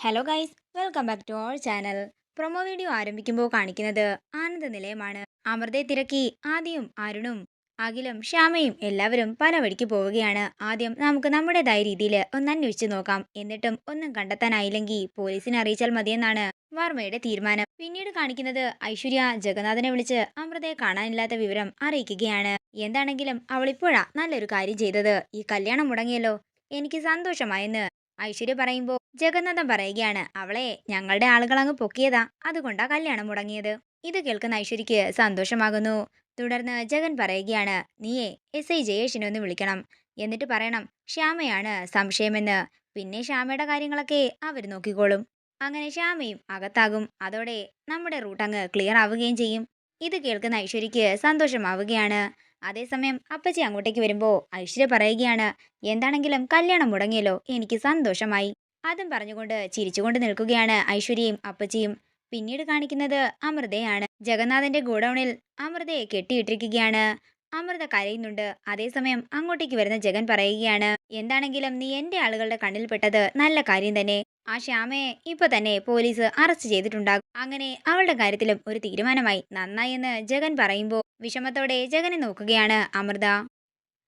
Hello guys welcome back to our channel promo video ആരംഭിക്കുമ്പോൾ കാണിക്കുന്നത് ആനന്ദ നിലയമാണ്. അമൃതയെ തിരക്കി ആദ്യം അരുണും അഖിലും ശ്യാമയും എല്ലാവരും പല വഴിക്ക് പോവുകയാണ്. ആദ്യം നമുക്ക് നമ്മുടേതായ രീതിയിൽ ഒന്ന് അന്വേഷിച്ച് നോക്കാം. എന്നിട്ടും ഒന്നും കണ്ടെത്താനായില്ലെങ്കിൽ പോലീസിനെ അറിയിച്ചാൽ മതിയെന്നാണ് വർമ്മയുടെ തീരുമാനം. പിന്നീട് കാണിക്കുന്നത് ഐശ്വര്യ ജഗന്നാഥനെ വിളിച്ച് അമൃതയെ കാണാനില്ലാത്ത വിവരം അറിയിക്കുകയാണ്. എന്താണെങ്കിലും അവളിപ്പോഴാ നല്ലൊരു കാര്യം ചെയ്തത്. ഈ കല്യാണം മുടങ്ങിയല്ലോ. എനിക്ക് സന്തോഷമായെന്ന് ഐശ്വര്യ പറയുമ്പോൾ ജഗന്നാഥൻ പറയുകയാണ് അവളെ ഞങ്ങളുടെ ആളുകൾ അങ്ങ് പൊക്കിയതാ. അതുകൊണ്ടാ കല്യാണം മുടങ്ങിയത്. ഇത് കേൾക്കുന്ന ഐശ്വര്യക്ക് സന്തോഷമാകുന്നു. തുടർന്ന് ജഗൻ പറയുകയാണ് നീയെ എസ് ഐ ജയേഷിനെ ഒന്ന് വിളിക്കണം. എന്നിട്ട് പറയണം ശ്യാമയാണ് സംശയമെന്ന്. പിന്നെ ശ്യാമയുടെ കാര്യങ്ങളൊക്കെ അവർ നോക്കിക്കോളും. അങ്ങനെ ശ്യാമയും അകത്താകും. അതോടെ നമ്മുടെ റൂട്ട് അങ്ങ് ക്ലിയർ ആവുകയും ചെയ്യും. ഇത് കേൾക്കുന്ന ഐശ്വര്യക്ക് സന്തോഷമാവുകയാണ്. അതേസമയം അപ്പച്ചി അങ്ങോട്ടേക്ക് വരുമ്പോൾ ഐശ്വര്യ പറയുകയാണ് എന്താണെങ്കിലും കല്യാണം മുടങ്ങിയല്ലോ എനിക്ക് സന്തോഷമായി. അതും പറഞ്ഞുകൊണ്ട് ചിരിച്ചുകൊണ്ട് നിൽക്കുകയാണ് ഐശ്വര്യയും അപ്പച്ചിയും. പിന്നീട് കാണിക്കുന്നത് അമൃതയാണ്. ജഗന്നാഥന്റെ ഗോഡൌണിൽ അമൃതയെ കെട്ടിയിട്ടിരിക്കുകയാണ്. അമൃത കരയുന്നുണ്ട്. അതേസമയം അങ്ങോട്ടേക്ക് വരുന്ന ജഗൻ പറയുകയാണ് എന്താണെങ്കിലും നീ എന്റെ ആളുകളുടെ കണ്ണിൽപ്പെട്ടത് നല്ല കാര്യം തന്നെ. ആ ശ്യാമയെ ഇപ്പൊ തന്നെ പോലീസ് അറസ്റ്റ് ചെയ്തിട്ടുണ്ടാകും. അങ്ങനെ അവളുടെ കാര്യത്തിലും ഒരു തീരുമാനമായി. നന്നായി എന്ന് ജഗൻ പറയുമ്പോൾ വിഷമത്തോടെ ജഗനെ നോക്കുകയാണ് അമൃത.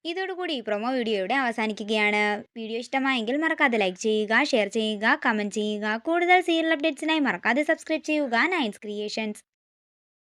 ഇതോടുകൂടി പ്രൊമോ വീഡിയോ ഇവിടെ അവസാനിക്കുകയാണ്. വീഡിയോ ഇഷ്ടമായെങ്കിൽ മറക്കാതെ ലൈക്ക് ചെയ്യുക ഷെയർ ചെയ്യുക കമന്റ് ചെയ്യുക. കൂടുതൽ സീരിയൽ അപ്ഡേറ്റ്സിനായി മറക്കാതെ സബ്സ്ക്രൈബ് ചെയ്യുക. നയൻസ് ക്രിയേഷൻസ്